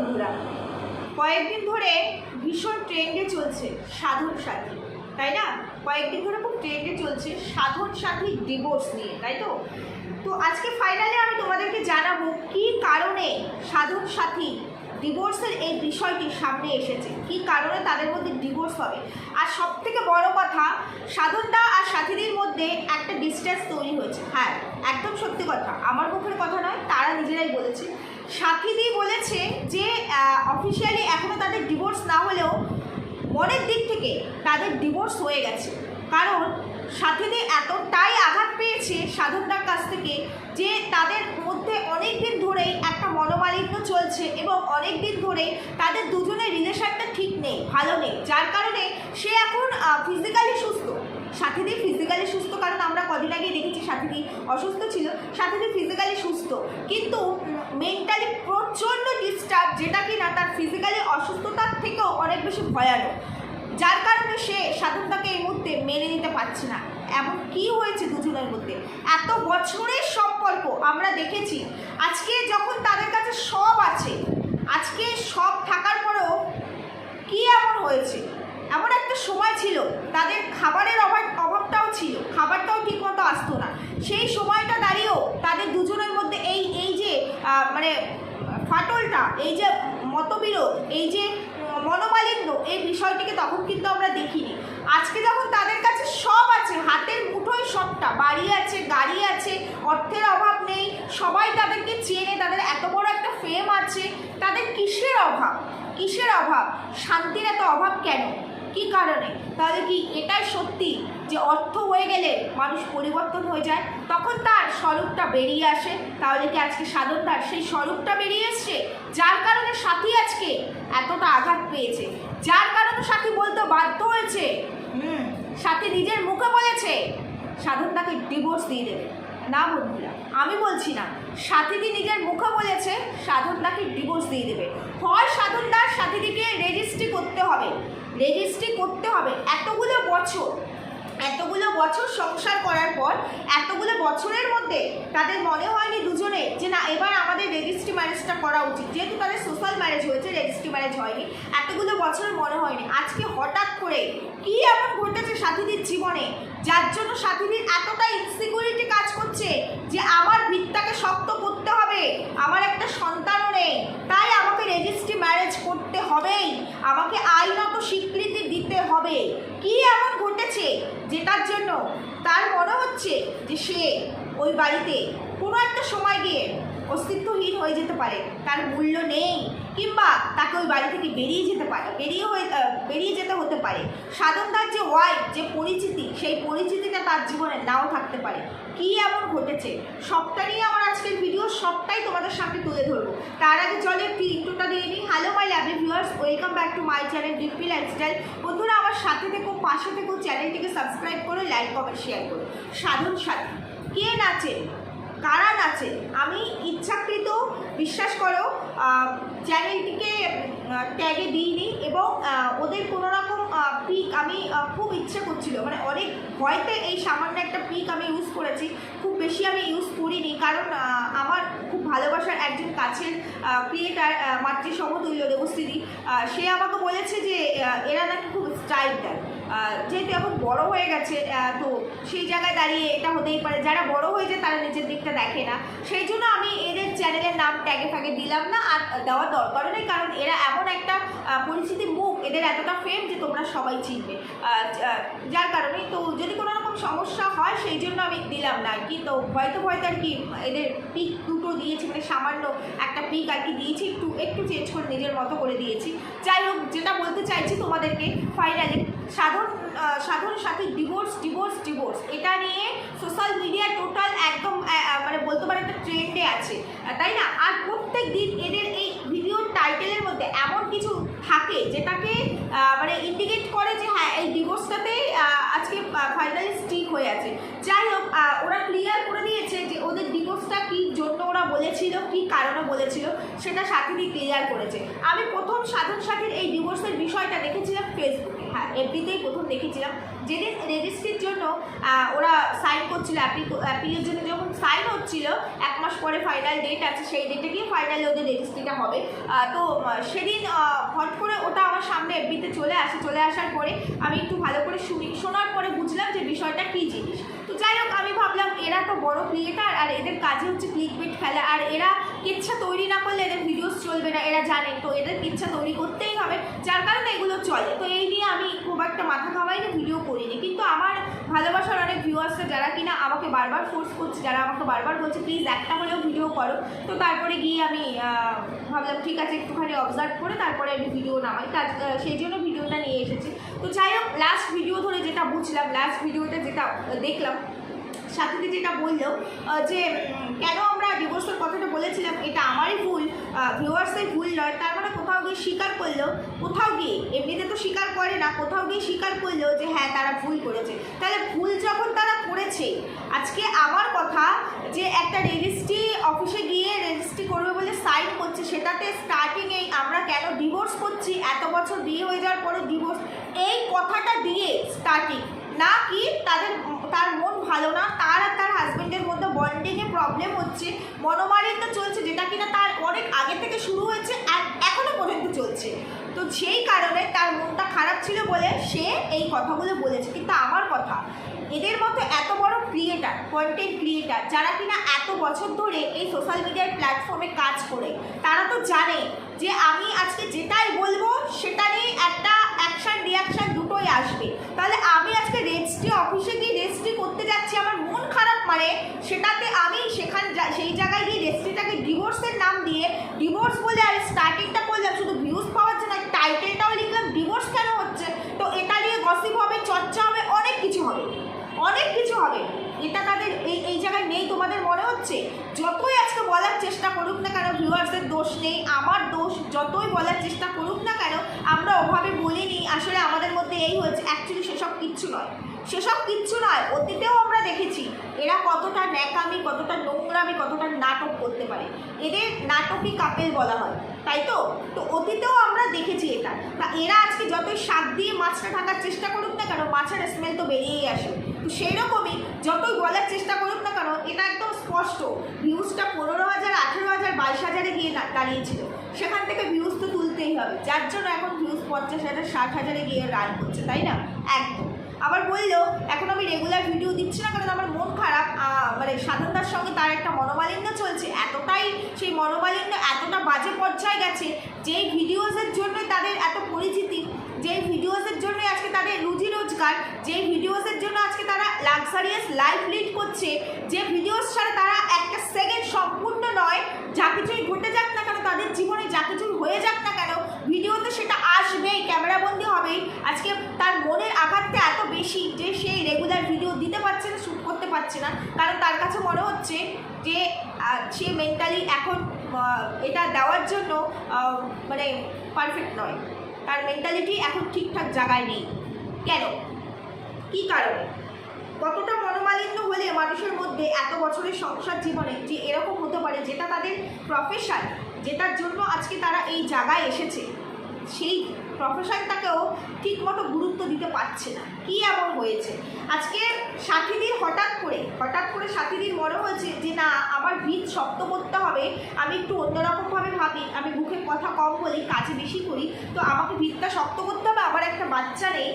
বন্ধুরা। কয়েকদিন ধরে ভীষণ ট্রেন্ডে চলছে সাধন সাথী, তাই না? কয়েকদিন ধরে খুব ট্রেন্ডে চলছে সাধন সাথী ডিভোর্স নিয়ে, তাই তো? তো আজকে ফাইনালি আমি তোমাদেরকে জানাব কি কারণে সাধন সাথী ডিভোর্সের এই বিষয়টি সামনে এসেছে, কি কারণে তাদের মধ্যে ডিভোর্স হবে। আর সব থেকে বড় কথা সাধনদা আর সাথীদের মধ্যে একটা ডিস্টেন্স তৈরি হয়েছে। হ্যাঁ একদম সত্যি কথা। আমার মুখের কথা নয়, তারা নিজেরাই বলেছে। সাথীদি বলেছে যে অফিসিয়ালি এখনও তাদের ডিভোর্স না হলেও মনের দিক থেকে তাদের ডিভোর্স হয়ে গেছে। কারণ সাথীদি এতটাই আঘাত পেয়েছে সাধনদার কাছ থেকে যে তাদের মধ্যে অনেক দিন ধরেই একটা মনোমালিন্য চলছে এবং অনেক দিন ধরে তাদের দুজনের রিলেশনটা ঠিক নেই, ভালো নেই। যার কারণে সে এখন ফিজিক্যালি সুস্থ। সাথীদি ফিজিক্যালি সুস্থ, কারণ আমরা কদিন আগে দেখেছি সাথীদি অসুস্থ ছিল। সাথীদি ফিজিক্যালি সুস্থ। কিন্তু মেন্টালি প্রচণ্ড ডিস্টার্ব যেটা কি না তার ফিজিক্যালি অসুস্থতার থেকেও অনেক বেশি ভয়ানক। যার কারণে সে সাধনটাকে এই মুহূর্তে মেনে নিতে পারছে না। এমন কি হয়েছে দুজনের মধ্যে? এত বছরের সম্পর্ক আমরা দেখেছি। আজকে যখন তাদের কাছে সব আছে আজকে সব থাকার পরেও কি এমন হয়েছে এমন একটা সময় ছিল তাদের খাবারের অভাব অভাবটাও ছিল খাবারটাও ঠিকমতো আসতো না সেই সময়টা দাঁড়িয়েও তাদের দুজনের মধ্যে এই এই যে আহ, মানে ফাটলটা এই যে মতবিরোধ, এই যে মনোমালিন্য, এই বিষয়টিকে তখন কিন্তু আমরা দেখিনি। আজকে যখন তাদের কাছে সব আছে, হাতের মুঠোয় সবটা, বাড়ি আছে, গাড়ি আছে, অর্থের অভাব নেই, সবাই তাদেরকে চেনে, তাদের এত বড় একটা ফেম আছে, তাদের কিসের অভাব? কিসের অভাব? শান্তির এত অভাব কেন? কি কারণে? তাহলে কি এটাই সত্যি যে অর্থ হয়ে গেলে মানুষ পরিবর্তন হয়ে যায়? তখন তার স্বরূপটা বেরিয়ে আসে। তাহলে কি আজকে সাধনদার সেই স্বরূপটা বেরিয়ে এসছে? যার কারণে সাথী আজকে এতটা আঘাত পেয়েছে। যার কারণে সাথী বলতে বাধ্য হয়েছে। হুম, সাথী নিজের মুখে বলেছে, সাধনদাকে ডিভোর্স দিয়ে দেবে। না বন্ধুরা, আমি বলছি না। সাথীদি নিজের মুখে বলেছে, সাধনদাকে ডিভোর্স দিয়ে দেবে। হয় সাধনদার সাথীদিকে রেজিস্ট্রি করতে হবে। রেজিস্ট্রি করতে হবে। এতগুলো বছর এতগুলো বছর সংসার করার পর, এতগুলো বছরের মধ্যে তাদের মনে হয়নি দুজনে যে না, এবার আমাদের রেজিস্ট্রি ম্যারেজটা করা উচিত। যেহেতু তাদের সোশ্যাল ম্যারেজ হয়েছে রেজিস্ট্রি ম্যারেজ হয়নি, এতগুলো বছর মনে হয়নি। আজকে হঠাৎ করে কি এমন ঘটেছে সাথীদের জীবনে, যার জন্য সাথীদের এতটা ইনসিকিউরিটি কাজ করছে যে আমার ভিতটাকে শক্ত করতে হবে? আমার একটা সন্তানও নেই। তাই আমাকে রেজিস্ট্রি ম্যারেজ করতে হবেই। আমাকে আইনত স্বীকৃতি দিতে হবে। কি এমন ঘটেছে যেটার জন্য? তার মনে হচ্ছে যে সে ওই বাড়িতে কোনো একটা সময় গিয়ে অস্তিত্বহীন হয়ে যেতে পারে, তার মূল্য নেই, কিংবা তাকে ওই বাড়ি থেকে বেরিয়ে যেতে পারে, বেরিয়ে হয়ে বেরিয়ে যেতে হতে পারে। সাধনদার যে ওয়াইফ যে পরিচিতি, সেই পরিচিতিটা তার জীবনে নাও থাকতে পারে। কি এমন ঘটেছে? সবটা নিয়ে আমার আজকের ভিডিও সবটাই তোমাদের সামনে তুলে ধরবো। তার আগে চলে একটু ইন্টুটা দিয়ে নিই। Hello my lovely viewers welcome back to my channel DP lifestyle বন্ধুরা, আমার সাথে থেকো, পাশে থেকো চ্যানেলটিকে সাবস্ক্রাইব করো লাইক কমেন্ট শেয়ার করো। সাধন সাথী, কে নাচে? কারা আছে। আমি ইচ্ছাকৃত, বিশ্বাস করো চ্যানেলটিকে ট্যাগে দিইনি এবং ওদের কোনো রকম পিক আমি খুব ইচ্ছে করছিল। মানে অনেক ভয়তে এই সামান্য একটা পিক আমি ইউজ করেছি। খুব বেশি আমি ইউজ করিনি কারণ আমার খুব ভালোবাসার একজন কাছের ক্রিয়েটার মাতৃ সমতুল্য সে আমাকে বলেছে যে এরা নাকি খুব স্টাইল দেয়। যেহেতু এখন বড় হয়ে গেছে তো সেই জায়গায় দাঁড়িয়ে এটা হতেই পারে। যারা বড় হয়ে যায় তারা নিজের দিকটা দেখে না। সেই জন্য আমি এদের চ্যানেলের নাম ট্যাগে ফ্যাগে দিলাম না, আর দেওয়ার দরকারও নেই, কারণ এরা এমন একটা পরিচিতি মুখ এদের এতটা ফেম যে তোমরা সবাই চিনবে। যার কারণে তো যদি কোনো রকম সমস্যা হয়, সেই জন্য আমি দিলাম না আর কি। তো ভয়তো ভয়তো আর কি এদের পিক দুটো দিয়েছি মানে সামান্য একটা পিক আর কি দিয়েছি, একটু একটু চেঞ্জ করে নিজের মতো করে দিয়েছি। যাই হোক, যেটা বলতে চাইছি তোমাদেরকে ফাইনালি আহ, সাধনের সাথে ডিভোর্স ডিভোর্স ডিভোর্স এটা নিয়ে সোশ্যাল মিডিয়া টোটাল একদম মানে বলতে পারে একটা ট্রেন্ডে আছে। তাই না? আর প্রত্যেক দিন এদের এই টাইটেলের মধ্যে এমন কিছু থাকে যেটাকে মানে ইন্ডিকেট করে যে হ্যাঁ এই ডিভোর্সটাতে আজকে ফাইনালি স্টিক হয়ে আছে। যাই হোক ওরা ক্লিয়ার করে দিয়েছে যে ওদের ডিভোর্সটা কী জন্য ওরা বলেছিল, কি কারণে বলেছিল, সেটা সাথীদি ক্লিয়ার করেছে। আমি প্রথম সাধন সাথীর এই ডিভোর্সের বিষয়টা দেখেছিলাম ফেসবুকে হ্যাঁ এফবিতেই প্রথম দেখেছিলাম। যেদিন রেজিস্ট্রির জন্য ওরা সাইন করছিল অ্যাপিলের জন্য যখন সাইন হচ্ছিল, এক মাস পরে ফাইনাল ডেট আছে, সেই ডেটে গিয়ে ফাইনালি ওদের রেজিস্ট্রিটা হবে। তো সেদিন হট করে ওটা আমার সামনে এফবিতে চলে আসে, চলে আসার পরে আমি একটু ভালো করে শুনি, শোনার পরে বুঝলাম যে বিষয়টা কী জিনিস। তো যাই হোক, আমি ভাবলাম এরা তো বড় ক্রিয়েটার আর এদের কাজে হচ্ছে ক্লিক বিট খেলা। আর এরা কিচ্ছা তৈরি না করলে এদের ভিডিওস চলবে না, এরা জানে। তো এদের কিচ্ছা তৈরি করতেই হবে, যার কারণে এগুলো চলে। তো এই নিয়ে আমি খুব একটা মাথা খাওয়াই না ভিডিও করিনি। কিন্তু আমার ভালোবাসার অনেক ভিউয়ার্সরা যারা কিনা আমাকে বারবার ফোর্স করছে, যারা আমাকে বারবার বলছে প্লিজ একটা হলেও ভিডিও করো। তো তারপরে গিয়ে আমি ভাবলাম, ঠিক আছে, একটুখানি অবজার্ভ করে তারপরে আমি ভিডিও নামাই। তার সেই জন্য ভিডিওটা নিয়ে এসেছি। তো যাই হোক লাস্ট ভিডিও ধরে যেটা বুঝলাম লাস্ট ভিডিওতে যেটা দেখলাম সাথীতে যেটা বলল যে কেন আমরা ডিভোর্সের কথাটা বলেছিলাম, এটা আমারই ভুল ভিউয়ার্সের ভুল নয়। কোথাও স্বীকার করল কোথাও গিয়ে, এমনিতে তো স্বীকার করে না, কোথাও গিয়ে স্বীকার করল যে হ্যাঁ তারা ভুল করেছে। তাহলে ভুল যখন তারা করেছে, আজকে আমার কথা যে একটা রেজিস্ট্রি অফিসে গিয়ে রেজিস্ট্রি করবে বলে সাইন করছে, সেটাতে স্টার্টিংয়েই আমরা কেন ডিভোর্স করছি, এত বছর বিয়ে হয়ে যাওয়ার পরে ডিভোর্স এই কথাটা দিয়ে স্টার্টিং না কি তাদের তার মন ভালো না, তার আর তার হাজব্যান্ডের মধ্যে বন্ডিংয়ে প্রবলেম হচ্ছে, মনোমালিন্য চলছে, যেটা কিনা তার অনেক আগে থেকে শুরু হয়েছে আর এখনও পর্যন্ত চলছে। তো সেই কারণে তার মনটা খারাপ ছিল বলে সে এই কথাগুলো বলেছে। কিন্তু আমার কথা, এদের মতো এত বড় ক্রিয়েটার কন্টেন্ট ক্রিয়েটার যারা কিনা এত বছর ধরে এই সোশ্যাল মিডিয়ার প্ল্যাটফর্মে কাজ করে, তারা তো জানে যে আমি আজকে যেটাই বলব, সেটা নিয়ে একটা অ্যাকশন রিয়াকশান দুটোই আসবে। তাহলে আমি আজকে রেজিস্ট্রি অফিসে গিয়ে রেজিস্ট্রি করতে যাচ্ছি, আমার মন খারাপ মানে সেটাতে আমি সেখান সেই জায়গায় গিয়ে রেজিস্ট্রিটাকে ডিভোর্সের নাম দিয়ে ডিভোর্স বলে আর স্টার্টিংটা করলাম শুধু ভিউজ পাওয়ার জন্য টাইটেলটাও লিখলাম ডিভোর্স কেন হচ্ছে? তো এটা নিয়ে গসিপ হবে, চর্চা হবে, অনেক কিছু হবে, অনেক কিছু হবে। এটা তাদের এই এই জায়গায় নেই, তোমাদের মনে হচ্ছে? যতই আজকে বলার চেষ্টা করুক না কেন ভিউয়ার্সদের দোষ নেই, আমার দোষ যতই বলার চেষ্টা করুক না কেন, আমরা ওভাবে বলিনি, আসলে আমাদের মধ্যে এই হয়েছে অ্যাকচুয়ালি সেসব কিচ্ছু নয়। সেসব কিচ্ছু নয়, অতীতেও আমরা দেখেছি, এরা কতটা ন্যাকামি, কতটা নোংরামি, কতটা নাটক করতে পারে। এদের নাটকই কাপেল বলা হয়, তাই তো? তো অতীতেও আমরা দেখেছি এটা। তা এরা আজকে যতই শাক দিয়ে মাছটা ঢাকার চেষ্টা করুক না কেন, মাছের স্মেল তো বেরিয়েই আসে। তো সেই রকমই যতই বলার চেষ্টা করুক না কেন, এটা একদম স্পষ্ট। ভিউজটা পনেরো হাজার, আঠেরো হাজার, বাইশ হাজারে গিয়ে দাঁড়িয়েছিল। সেখান থেকে ভিউজ তো তুলতেই হবে। যার জন্য এখন ভিউজ পঞ্চাশ হাজার, ষাট হাজারে গিয়ে রান করছে, তাই না? একদম। আবার বলল, এখন আমি রেগুলার ভিডিও দিচ্ছি না কারণ আমার মন খারাপ। মানে সাধনদার সঙ্গে তার একটা মনোমালিন্য চলছে। এতটাই সেই মনোমালিন্য, এতটা বাজে পর্যায়ে গেছে, যেই ভিডিওসের জন্যই তাদের এত পরিচিতি যেই ভিডিওসের জন্যই আজকে তাদের রুজি রোজগার যেই ভিডিওসের জন্য আজকে তারা লাক্সারিয়াস লাইফ লিড করছে, যে ভিডিওস ছাড়া তারা একটা সেকেন্ড সম্পূর্ণ নয়। যা কিছুই ঘটে যাক না কেন, তাদের জীবনে যা কিছুই হয়ে যাক না কেন ভিডিওতে সেটা আসবেই ক্যামেরাবন্দি হবেই। আজকে তার মনের আঘাতটা এত বেশি যে সেই রেগুলার ভিডিও দিতে পারছে না শ্যুট করতে পারছে না। কারণ তার কাছে মনে হচ্ছে যে সে মেন্টালি এখন এটা দেওয়ার জন্য মানে পারফেক্ট নয়। তার মেন্টালিটি এখন ঠিকঠাক জায়গায় নেই। কেন? কী কারণে? কতটা মনোমালিন্য হলে মানুষের মধ্যে এত বছরের সংসার জীবনে যে এরকম হতে পারে, যেটা তাদের প্রফেশন যেটার জন্য আজকে তারা এই জায়গায় এসেছে, সেই প্রফেশনটাকেও ঠিকমতো গুরুত্ব দিতে পারছে না। কি এমন হয়েছে? আজকে সাথীদের হঠাৎ করে হঠাৎ করে সাথীদের মনে হয়েছে যে না আমার ভিত শক্ত করতে হবে, আমি একটু অন্যরকমভাবে ভাবি, আমি মুখে কথা কম বলি, কাজে বেশি করি, তো আমাকে ভিতটা শক্ত করতে হবে আবার একটা বাচ্চা নেই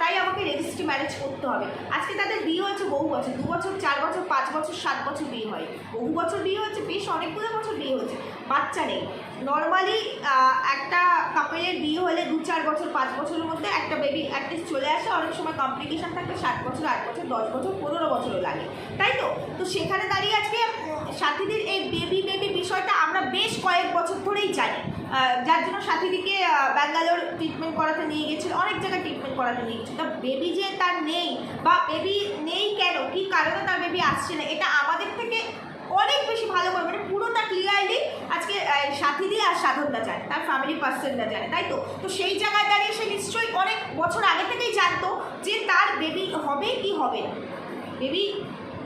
তাই আমাকে রেজিস্ট্রি ম্যারেজ করতে হবে। আজকে তাদের বিয়ে হয়েছে বহু বছর, দু বছর, চার বছর, পাঁচ বছর, সাত বছর বিয়ে হয়। বহু বছর বিয়ে হয়েছে, বেশ অনেকগুলো বছর বিয়ে হয়েছে, বাচ্চা নেই। নর্মালি একটা কাপেলের বিয়ে হলে দু চার বছর, পাঁচ বছরের মধ্যে একটা বেবি অ্যাটলিস্ট চলে আসে, অনেক সময় কমপ্লিকেশন থাকলে সাত বছর, আট বছর, দশ বছর, পনেরো বছরও লাগে। তাই তো? তো সেখানে দাঁড়িয়ে আজকে সাথীদের এই বেবি বেবি বিষয়টা আমরা বেশ কয়েক বছর ধরেই জানি। যার জন্য সাথীদিকে ব্যাঙ্গালোর ট্রিটমেন্ট করাতে নিয়ে গেছিল অনেক জায়গায় ট্রিটমেন্ট করাতে নিয়ে গেছিল। তা বেবি যে তার নেই বা বেবি নেই কেন? কী কারণে তার বেবি আসছে না? এটা আমাদের থেকে অনেক বেশি ভালো করে মানে পুরোটা ক্লিয়ারলি আজকে আহ, সাথীদি আর সাধনদা জানে তার ফ্যামিলি পার্সনরা জানে তাই তো? তো সেই জায়গায় দাঁড়িয়ে সে নিশ্চয়ই অনেক বছর আগে থেকেই জানতো যে তার বেবি হবে কি হবে না। বেবি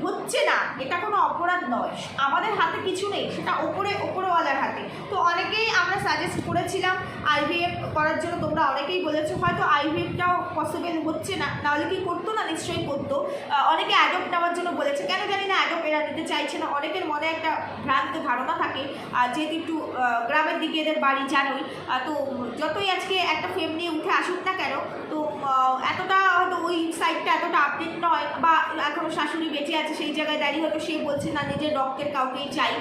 হচ্ছে না, এটা কোনো অপরাধ নয়। আমাদের হাতে কিছু নেই, সেটা ওপরে ওপরওয়ালার হাতে। তো অনেকেই আমরা সাজেস্ট করেছিলাম আইভিএফ করার জন্য, তোমরা অনেকেই বলেছ, হয়তো আইভিএফটাও পসিবল হচ্ছে না, নাহলে কি করতো না? নিশ্চয়ই করতো। অনেকে অ্যাডপ্ট নেওয়ার জন্য বলেছে, কেন জানি না অ্যাডপ্ট এরা নিতে চাইছে না। অনেকের মনে একটা ভ্রান্ত ধারণা থাকে যেহেতু একটু গ্রামের দিকে এদের বাড়ি জানোই তো যতই আজকে একটা ফেম নিয়ে উঠে আসুক না কেন, তো এতটা হয়তো ওই সাইডটা এতটা আপডেট নয়, বা এখনও শাশুড়ি বেঁচে আছে, সেই জায়গায় দাঁড়িয়ে হয়তো সে বলছে না নিজের রক্তের কাউকেই চাই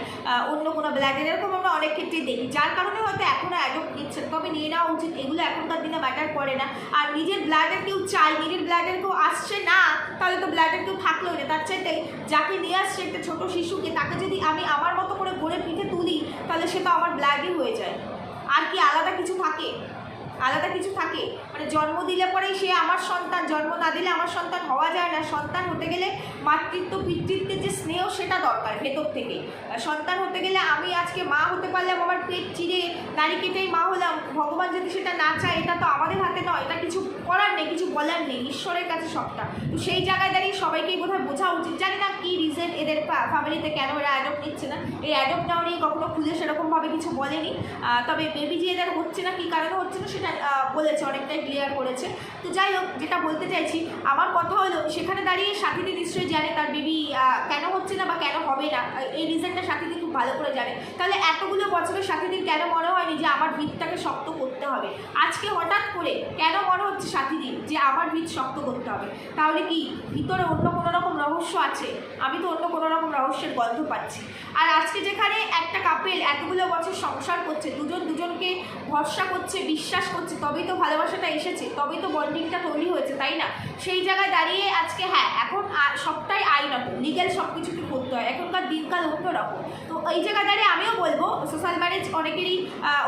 অন্য কোনো ব্লাডের এরকম আমরা অনেক ক্ষেত্রে দেখি। যার কারণে হয়তো এখনও অ্যাডপ্ট নিচ্ছে না। তবে নিয়ে নেওয়া উচিত, এগুলো এখনকার দিনে ম্যাটার করে না। আর নিজের ব্লাডের কেউ চাই, নিজের ব্লাডের কেউ আসছে না, তাহলে তো ব্লাডের কেউ থাকলেও না। তার চাইতে যাকে নিয়ে আসছে একটা ছোটো শিশুকে, তাকে যদি আমি আমার মতো করে গড়ে পিঠে তুলি, তাহলে সে তো আমার ব্লাডই হয়ে যায়। আর কি আলাদা কিছু থাকে? আলাদা কিছু থাকে। মানে জন্ম দিলে পরেই সে আমার সন্তান, জন্ম না দিলে আমার সন্তান হওয়া যায় না। সন্তান হতে গেলে মাতৃত্ব, পিতৃত্বের যে স্নেহ, সেটা দরকার ভেতর থেকে। সন্তান হতে গেলে আমি আজকে মা হতে পারলাম, আমার পেট চিরে নারী কেটেই মা হলাম। ভগবান যদি সেটা না চায়, এটা তো আমাদের হাতে নয়। এটা কিছু করার নেই, কিছু বলার নেই। ঈশ্বরের কাছে সবটা। তো সেই জায়গায় দাঁড়িয়ে সবাইকেই বোধহয় বোঝা উচিত। জানি না কী রিজন এদের ফ্যামিলিতে কেন এরা অ্যাডপ্ট নিচ্ছে না। এই অ্যাডপ্ট নেওয়া নিয়ে কখনো খুলে সেরকমভাবে কিছু বলেনি। তবে বেবি যে এদের হচ্ছে না, কী কারণে হচ্ছে না সেটা বলেছে, অনেকটাই ক্লিয়ার করেছে। তো যাই হোক, যেটা বলতে চাইছি, আমার কথা হলো, সেখানে দাঁড়িয়ে সাথীদি নিশ্চয়ই জানে তার বেবি কেন হচ্ছে না বা কেন হবে না। এই রিজনটা সাথীদি খুব ভালো করে জানে। তাহলে এতগুলো বছরের সাথীদির কেন মনে হয়নি যে আমার ভিতটাকে শক্ত করতে হবে? আজকে হঠাৎ করে কেন মনে হচ্ছে সাথীদির যে আমার ভিত শক্ত করতে হবে? তাহলে কি ভিতরে অন্য কোনো রকম রহস্য আছে? আমি তো অন্য কোনো রকম রহস্যের গন্ধ পাচ্ছি। আর আজকে যেখানে একটা কাপেল এতগুলো বছর সংসার করছে, দুজন দুজনকে ভরসা করছে, বিশ্বাস করছে, তবেই তো ভালোবাসাটা এসেছে, তবেই তো বন্ডিংটা তৈরি হয়েছে, তাই না? সেই জায়গায় দাঁড়িয়ে আজকে হ্যাঁ এখন সবটাই আইনত লিগ্যাল সব কিছুকে করতে হয়। এখনকার দিনকাল অন্যরকম তো এই জায়গায় দাঁড়িয়ে আমিও বলব সোশ্যাল ম্যারেজ অনেকেরই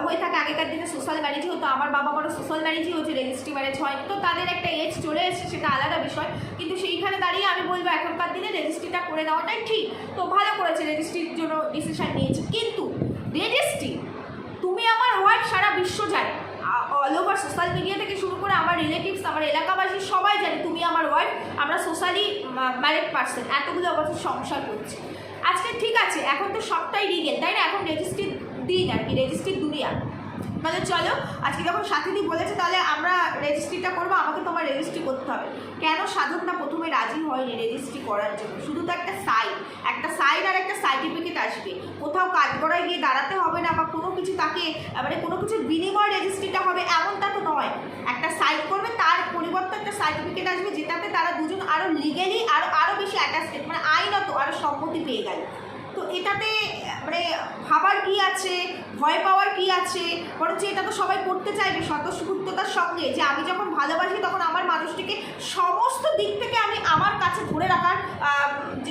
হয়ে থাকে আগেকার দিনে সোশ্যাল ম্যারেজই হতো, আমার বাবা বড় সোশ্যাল ম্যারেজই হচ্ছে রেজিস্ট্রি ম্যারেজ হয়। তো তাদের একটা এজ চলে এসেছে, সেটা আলাদা বিষয়। কিন্তু সেইখানে দাঁড়িয়ে আমি বলব, এখনকার দিনে রেজিস্ট্রিটা করে নেওয়াটাই ঠিক। তো ভালো করেছে রেজিস্ট্রির জন্য ডিসিশন নিয়েছে। কিন্তু রেজিস্ট্রি তুমি আমার ওয়াইফ সারা বিশ্ব জানে। অল ওভার সোশ্যাল মিডিয়া থেকে শুরু করে আমার রিলেটিভস আমার এলাকাবাসী, সবাই জানে তুমি আমার ওয়াইফ আমরা সোশ্যালি ম্যারিড পার্সন এতগুলো বছর সংসার করছি। আজকে ঠিক আছে, এখন তো সবটাই রিগেল তাই না? এখন রেজিস্ট্রি দিন আর কি রেজিস্ট্রির দুনিয়া। মানে চলো, আজকে যখন সাথীদি বলেছে তাহলে আমরা রেজিস্ট্রিটা করব, আমাকে তোমার রেজিস্ট্রি করতে হবে। কেন সাধনটা প্রথমে রাজি হয়নি রেজিস্ট্রি করার জন্য? শুধু তো একটা সাইন একটা সাইন আর একটা সার্টিফিকেট আসবে। কোথাও কাজ করায় গিয়ে দাঁড়াতে হবে না বা কোনো কিছু তাকে মানে কোনো কিছুর বিনিময় রেজিস্ট্রিটা হবে, এমনটা তো নয়। একটা সাইন করবে, তার পরিবর্তে একটা সার্টিফিকেট আসবে, যেটাতে তারা দুজন আরও লিগেলি আরও আরও বেশি অ্যাটাচমেন্ট মানে আইনত আরও সম্মতি পেয়ে গেল। তো এটাতে মানে ভাবার কি আছে? ভয় পাওয়ার কি আছে? বরঞ্চ এটা তো সবাই করতে চাইবে, স্বতঃস্ফূর্ততার সঙ্গে। যে আমি যখন ভালোবাসি, তখন আমার মানুষটিকে সমস্ত দিক থেকে আমি আমার কাছে ধরে রাখার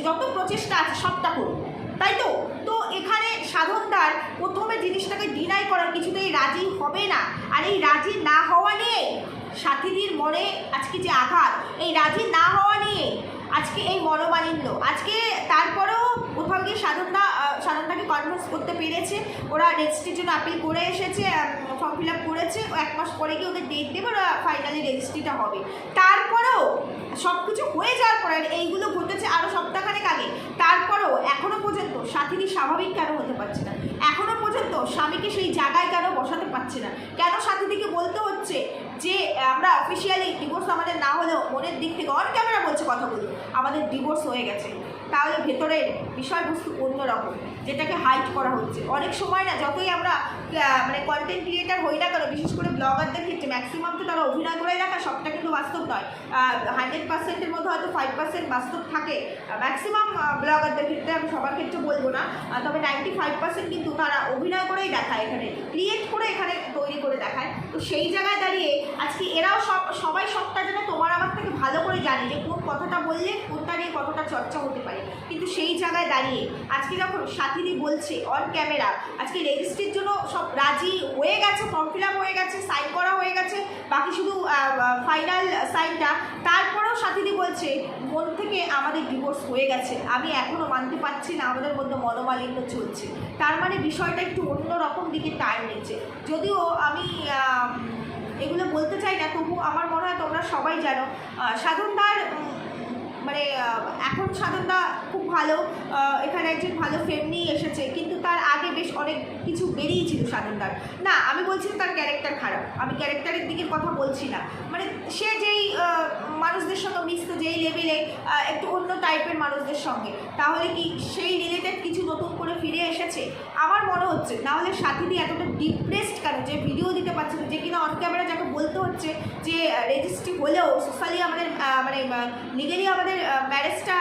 যত প্রচেষ্টা আছে, সবটা করব। তাই তো? তো এখানে সাধনদার প্রথমে জিনিসটাকে ডিনাই করার কিছুতেই রাজি হবে না। আর এই রাজি না হওয়া নিয়ে সাথীদের মনে আজকে যে আঘাত, এই রাজি না হওয়া নিয়ে আজকে এই মনোমালিন্য, আজকে তারপরেও গিয়ে সাধনদা সাধনদাকে কনভিন্স করতে পেরেছে। ওরা রেজিস্ট্রির জন্য আপিল করে এসেছে ফর্ম ফিল আপ করেছে। এক মাস পরে গিয়ে ওদের ডেট দেবে, ওরা ফাইনালি রেজিস্ট্রিটা হবে। তারপরেও সব কিছু হয়ে যাওয়ার পরে এইগুলো ঘটেছে আরও সপ্তাহখানেক আগে, তারপরেও এখনও পর্যন্ত সাথীটি স্বাভাবিক কেন হতে পারছে না? এখনও পর্যন্ত স্বামীকে সেই জায়গায় কেন বসাতে পারছে না? কেন সাথীদিকে বলতে হচ্ছে যে, আমরা অফিসিয়ালি ডিভোর্স আমাদের না হলেও মনের দিক থেকে অন বলছে কথাগুলো আমাদের ডিভোর্স হয়ে গেছে। তাহলে ভেতরের বিষয়বস্তু অন্যরকম যেটাকে হাইট করা হচ্ছে। অনেক সময় না, যতই আমরা মানে কন্টেন্ট ক্রিয়েটার হই না কেন, বিশেষ করে ব্লগারদের ক্ষেত্রে ম্যাক্সিমাম তো তারা অভিনয় করে রাখা সবটা কিন্তু বাস্তব নয়। হান্ড্রেড পার্সেন্টের মধ্যে হয়তো ফাইভ পার্সেন্ট বাস্তব থাকে। ম্যাক্সিমাম ব্লগারদের ক্ষেত্রে আমি সবার ক্ষেত্রে বলব না তবে নাইনটি ফাইভ পার্সেন্ট কিন্তু তারা অভিনয় করেই দেখায় এখানে ক্রিয়েট করে এখানে তৈরি করে দেখায়। তো সেই জায়গায় দাঁড়িয়ে আজকে এরাও সব, সবাই সবটা যেন তোমার আমার থেকে ভালো করে জানে যে কোন কথাটা বললে কোনটা নিয়ে কতটা চর্চা হতে পারে। কিন্তু সেই জায়গায় দাঁড়িয়ে আজকে যখন সাথীদি বলছে অন ক্যামেরা আজকে রেজিস্ট্রির জন্য সব রাজি হয়ে গেছে ফর্ম ফিল আপ হয়ে গেছে সাইন করা হয়ে গেছে, বাকি শুধু ফাইনাল সাইনটা তারপরেও সাথীদি বলছে, মন থেকে আমাদের ডিভোর্স হয়ে গেছে। আমি এখনও মানতে পারছি না, আমাদের মধ্যে মনোমালিন্য চলছে। তার মানে বিষয়টা একটু অন্যরকম দিকে টাইম নিচ্ছে। যদিও আমি এগুলো বলতে চাই না তবু আমার মনে হয় তোমরা সবাই জানো সাধনদার মানে এখন সাধনদা খুব ভালো। এখানে একজন ভালো নিয়ে এসেছে, কিন্তু তার আগে বেশ অনেক কিছু বেরিয়েছিল সাধনদার না, আমি বলছি তার ক্যারেক্টার খারাপ। আমি ক্যারেক্টারের দিকের কথা বলছি না। মানে সে যেই মানুষদের সঙ্গে মিশতো যেই লেভেলে একটু অন্য টাইপের মানুষদের সঙ্গে, তাহলে কি সেই রিলেটেড কিছু নতুন করে ফিরে এসেছে? আমার মনে হচ্ছে, না হলে সাথীদি এতটা ডিপ্রেসড কেন? যে ভিডিও দিতে পারছে না, যে কিনা অন ক্যামেরা যাকে বলতে হচ্ছে যে রেজিস্ট্রি হলেও সোশ্যালি আমাদের মানে লিগেলি আমাদের ম্যারেজটা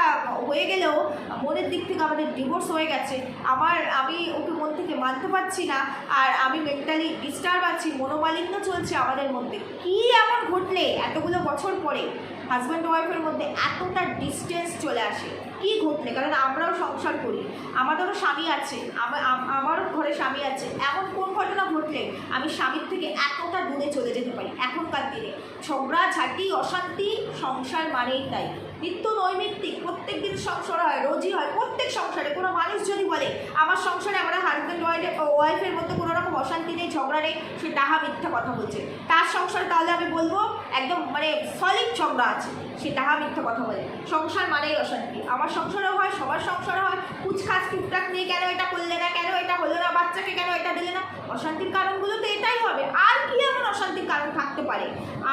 হয়ে গেলেও, মনের দিক থেকে আমাদের ডিভোর্স হয়ে গেছে। আমার, আমি ওকে মন থেকে মানতে পারছি না, আর আমি মেন্টালি ডিস্টার্ব আছি, মনোমালিন্য চলছে আমাদের মধ্যে। কি এমন ঘটলে এতগুলো বছর পরে? হাজব্যান্ড ওয়াইফের মধ্যে এতটা ডিস্টেন্স চলে আসে। কি ঘটলে? কারণ আমরাও সংসার করি। আমাদেরও স্বামী আছে। আমা- আম- আমারও ঘরে স্বামী আছে। এমন কোন ঘটনা ঘটলে আমি স্বামীর থেকে এতটা দূরে চলে যেতে পারি? এখনকার দিনে। ঝগড়া, ঝাঁটি, অশান্তি সংসার মানেই তাই। নিত্য নৈমিত্তিক, প্রত্যেক দিন সংসার হয়, রোজই হয়, প্রত্যেক সংসারে। কোনো মানুষ যদি বলে, আমার সংসারে আমরা হাজব্যান্ড ওয়াইফের ওয়াইফের মধ্যে কোনো রকম অশান্তি নেই, ঝগড়া নেই, সে ডাহা মিথ্যা কথা বলছে। তার সংসার তাহলে আমি বলব, একদম মানে সলিড ঝগড়া আছে। সে তাহা মিথ্যা কথা বলে। সংসার মানেই অশান্তি। আমার সংসারও হয়, সবার সংসারে হয়। কুচখাচ টুকটাক নিয়ে কেন এটা করলে না, কেন এটা হলো না, বাচ্চাকে কেন এটা দিলে না? অশান্তির কারণগুলো তো এটাই হবে। আর কি এমন অশান্তির কারণ থাকতে পারে?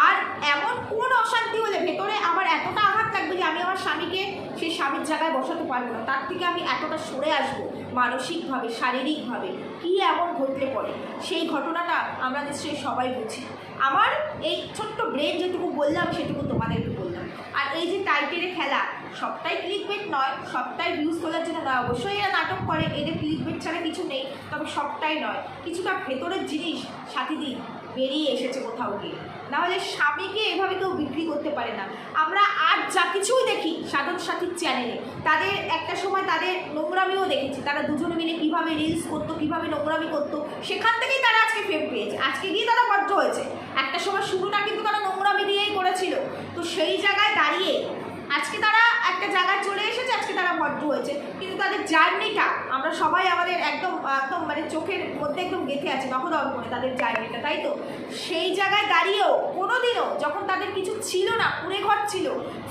আর এমন কোন অশান্তি হলে ভেতরে আমার এতটা আঘাত লাগবে যে আমি আমার স্বামীকে সেই স্বামীর জায়গায় বসাতে পারব না? তার থেকে আমি এতটা সরে আসব মানসিকভাবে, শারীরিকভাবে? কি এমন ঘটলে পড়ে সেই ঘটনাটা আমরা নিশ্চয়ই সবাই বুঝি। আমার এই ছোট্ট ব্রেন যেটুকু বললাম, সেটুকু বললাম আর এই যে টাইটেলে খেলা, সবটাই ক্লিক বেট নয়, সবটাই ভিউজ তোলার জন্য নয়। অবশ্যই এরা নাটক করে, এদের ক্লিক বেট ছাড়া কিছু নেই, তবে সবটাই নয়। কিছুটা ভেতরের জিনিস সাথে সাথী বেরিয়ে এসেছে কোথাও গিয়ে। নাহলে স্বামীকে এভাবে কেউ বিক্রি করতে পারে না। আমরা আর যা কিছুই দেখি সাধন সাথীর চ্যানেলে তাদের একটা সময় তাদের নোংরামিও দেখেছি। তারা দুজনে মিলে কীভাবে রিলস করতো, কীভাবে নোংরামি করতো, সেখান থেকেই তারা আজকে ফেম পেয়েছে। আজকে গিয়ে তারা বদ্ধ হয়েছে। একটা সময় শুরুটা কিন্তু তারা নোংরামি দিয়েই করেছিল। তো সেই জায়গায় দাঁড়িয়ে আজকে তারা একটা জায়গায় চলে এসেছে, আজকে তারা বদ্ধ হয়েছে। কিন্তু তাদের জার্নিটা, আমরা সবাই আমাদের একদম একদম মানে চোখের মধ্যে একদম গেঁথে আছে নখদর করে তাদের জার্নিটা, তাই তো? সেই জায়গায় দাঁড়িয়েও কোনোদিনও যখন তাদের কিছু ছিল না কুড়ে ঘর ছিল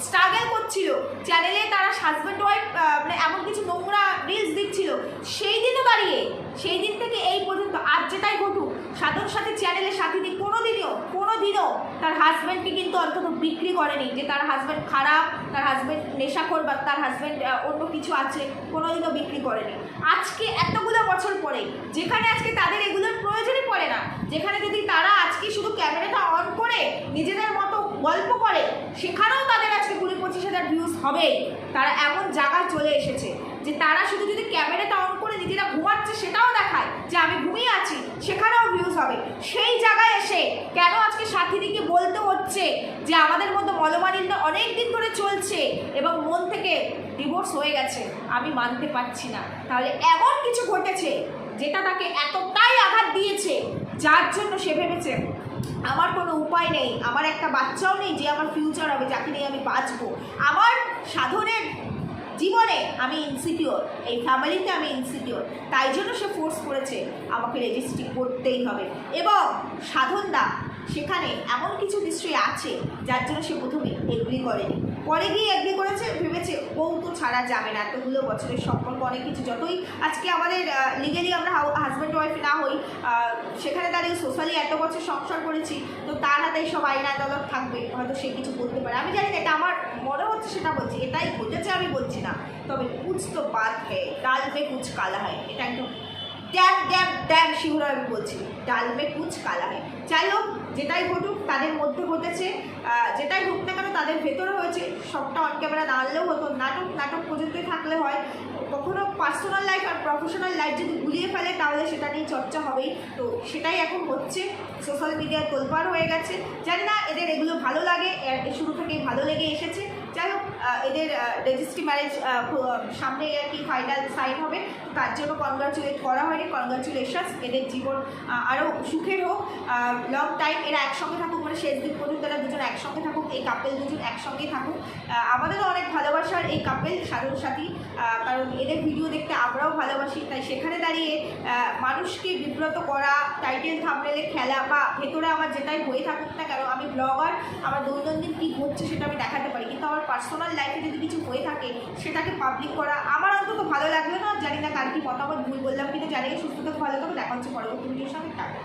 স্ট্রাগল করছিল চ্যানেলে তারা হাজব্যান্ড ওয়াইফ মানে এমন কিছু নোংরা রিলস দিচ্ছিল, সেই দিনও দাঁড়িয়ে, সেই দিন থেকে এই পর্যন্ত আজ যেটাই ঘটুক সাধন সাথে চ্যানেলের সাথে দিন কোনো দিনও কোনো দিনও তার হাজব্যান্ডকে কিন্তু অন্তত বিক্রি করেনি যে তার হাজব্যান্ড খারাপ তার হাজব্যান্ড নেশাখোর বা তার হাজব্যান্ড অন্য কিছু আছে কোনো দিনও বিক্রি করেনি। আজকে এতগুলো বছর পরে, যেখানে আজকে তাদের এগুলোর প্রয়োজনই পড়ে না, যেখানে যদি তারা আজকে শুধু ক্যামেরাটা অন করে, নিজেদের মতো গল্প করে, সেখানেও তাদের আজকে কুড়ি পঁচিশ হাজার ভিউজ হবে তারা এমন জায়গায় চলে এসেছে। যে তারা শুধু যদি ক্যামেরাটা অন করে নিজেরা ঘুমাচ্ছে সেটাও দেখায় যে আমি ঘুমিয়ে আছি, সেখানেও ভিউজ হবে। সেই জায়গায় এসে কেন আজকে সাথীদিকে বলতে হচ্ছে যে আমাদের মতো মলমালিন্য অনেক দিন ধরে চলছে এবং মন থেকে ডিভোর্স হয়ে গেছে, আমি মানতে পারছি না। তাহলে এমন কিছু ঘটেছে যেটা তাকে এতটাই আঘাত দিয়েছে, যার জন্য সে ভেবেছে, আমার কোনো উপায় নেই, আমার একটা বাচ্চাও নেই যে আমার ফিউচার হবে, যাকে নিয়ে আমি বাঁচবো। আমার সাধনের জীবনে আমি ইনসিকিওর এই ফ্যামিলিতে আমি ইনসিকিওর তাই জন্য সে ফোর্স করেছে আমাকে রেজিস্ট্রি করতেই হবে। এবং সাধনদা, সেখানে এমন কিছু বিষয় আছে যার জন্য সে প্রথমে এগ্রি করেনি। পরে গিয়ে এগ্রি করেছে, ভেবেছে, বউ তো ছাড়া যাবে না। এতগুলো বছরের সম্পর্ক, অনেক কিছু। যতই আজকে আমাদের লিগেলি আমরা হাজব্যান্ড ওয়াইফ না হই সেখানে দাঁড়িয়ে সোশ্যালি এত বছর সংসার করেছি, তো তার হাতে সব আইন আদালত থাকবে হয়তো সে কিছু বলতে পারে। আমি জানি না, এটা আমার মনে হচ্ছে, সেটা বলছি। এটাই ঘটেছে, আমি বলছি না। তবে কুচ তো বাদ হে, ডাল মে কুচ কালা হয় এটা একদম ড্যাম ড্যাম ড্যাম শিহুর আমি বলছি। ডাল মে কুচ কালা হয় যাই হোক, যেটাই ঘটুক, তাদের মধ্যে ঘটেছে। যেটাই হোক না কেন তাদের ভেতরে হয়েছে, সবটা অন ক্যামেরা না আনলেও হতো। নাটক নাটক পর্যন্তই থাকলে হয়। কখনো পার্সোনাল লাইফ আর প্রফেশনাল লাইফ যদি গুলিয়ে ফেলে, তাহলে সেটা নিয়ে চর্চা হবেই। তো সেটাই এখন হচ্ছে। সোশ্যাল মিডিয়ায় তোলপাড় হয়ে গেছে। জানি না এদের এগুলো ভালো লাগে শুরু থেকেই ভালো লেগে এসেছে। যাই হোক এদের রেজিস্ট্রি ম্যারেজ সামনে আর কি ফাইনাল সাইন হবে। তার জন্য কনগ্রাচুলেট করা হয়নি। কনগ্রাচুলেশনস এদের জীবন আরও সুখের হোক। লং টাইম এরা একসঙ্গে থাকুক মানে শেষ দিন পর্যন্ত এরা দুজন একসঙ্গে থাকুক, এই কাপেল দুজন একসঙ্গে থাকুক। আমাদেরও অনেক ভালোবাসার এই কাপেল সাধন সাথী। কারণ এদের ভিডিও দেখতে আমরাও ভালোবাসি। তাই সেখানে দাঁড়িয়ে মানুষকে বিব্রত করা টাইটেল থামলেলে খেলা বা ভেতরে আমার যেটাই হয়ে থাকুক না কেন, আমি ব্লগার আমার দৈনন্দিন কী ঘটছে সেটা আমি দেখাতে পারি। কিন্তু আমার পার্সোনাল লাইফে যদি কিছু হয়ে থাকে, সেটাকে পাবলিক করা আমার অন্তত ভালো লাগবে না। জানি না কার কি মতামত, ভুল বললাম কিন্তু জানি সুস্থ থাকে, ভালো থাকবে দেখা হচ্ছে পরবর্তী ভিডিওর সঙ্গে। টাটা।